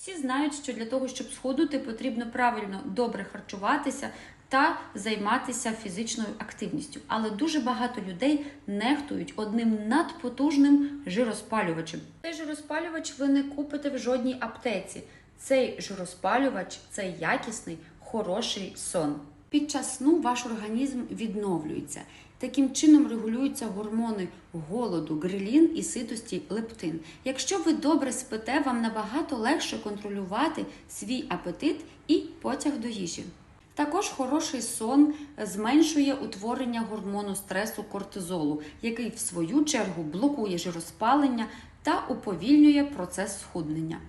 Всі знають, що для того, щоб схуднути, потрібно правильно добре харчуватися та займатися фізичною активністю. Але дуже багато людей нехтують одним надпотужним жироспалювачем. Цей жироспалювач ви не купите в жодній аптеці. Цей жироспалювач це якісний, хороший сон. Під час сну ваш організм відновлюється. Таким чином регулюються гормони голоду, грилін і ситості лептин. Якщо ви добре спите, вам набагато легше контролювати свій апетит і потяг до їжі. Також хороший сон зменшує утворення гормону стресу кортизолу, який в свою чергу блокує жироспалення та уповільнює процес схуднення.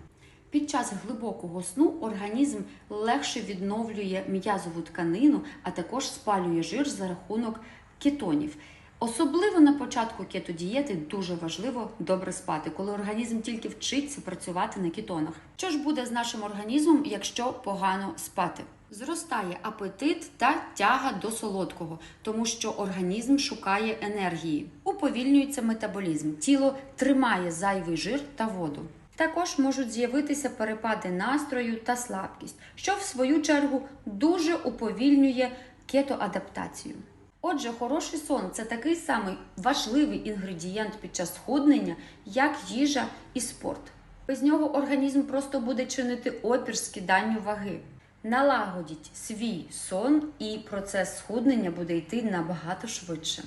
Під час глибокого сну організм легше відновлює м'язову тканину, а також спалює жир за рахунок кетонів. Особливо на початку кетодієти дуже важливо добре спати, коли організм тільки вчиться працювати на кетонах. Що ж буде з нашим організмом, якщо погано спати? Зростає апетит та тяга до солодкого, тому що організм шукає енергії. Уповільнюється метаболізм, тіло тримає зайвий жир та воду. Також можуть з'явитися перепади настрою та слабкість, що в свою чергу дуже уповільнює кетоадаптацію. Отже, хороший сон це такий самий важливий інгредієнт під час схуднення, як їжа і спорт. Без нього організм просто буде чинити опір скиданню ваги. Налагодіть свій сон, і процес схуднення буде йти набагато швидше.